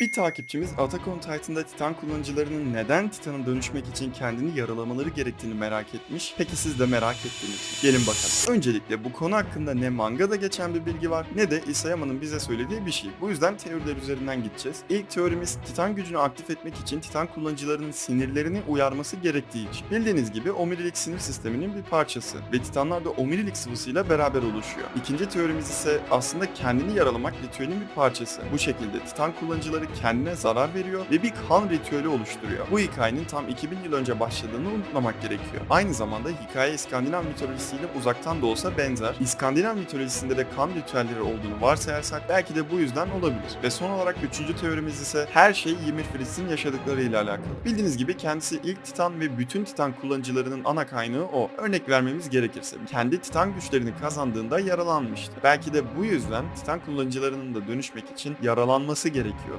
Bir takipçimiz Attack on Titan'da Titan kullanıcılarının neden Titan'a dönüşmek için kendini yaralamaları gerektiğini merak etmiş. Peki siz de merak ettiniz? Gelin bakalım. Öncelikle bu konu hakkında ne mangada geçen bir bilgi var ne de Isayama'nın bize söylediği bir şey. Bu yüzden teoriler üzerinden gideceğiz. İlk teorimiz Titan gücünü aktif etmek için Titan kullanıcılarının sinirlerini uyarması gerektiği için. Bildiğiniz gibi omurilik sinir sisteminin bir parçası ve Titanlar da omurilik sıvısıyla beraber oluşuyor. İkinci teorimiz ise aslında kendini yaralamak ritüelin bir parçası. Bu şekilde Titan kullanıcıları kendine zarar veriyor ve bir kan ritüeli oluşturuyor. Bu hikayenin tam 2000 yıl önce başladığını unutmamak gerekiyor. Aynı zamanda hikaye İskandinav mitolojisiyle uzaktan da olsa benzer. İskandinav mitolojisinde de kan ritüelleri olduğunu varsayarsak belki de bu yüzden olabilir. Ve son olarak üçüncü teorimiz ise her şey Ymir Frith'in yaşadıklarıyla alakalı. Bildiğiniz gibi kendisi ilk Titan ve bütün Titan kullanıcılarının ana kaynağı o. Örnek vermemiz gerekirse kendi Titan güçlerini kazandığında yaralanmıştı. Belki de bu yüzden Titan kullanıcılarının da dönüşmek için yaralanması gerekiyor.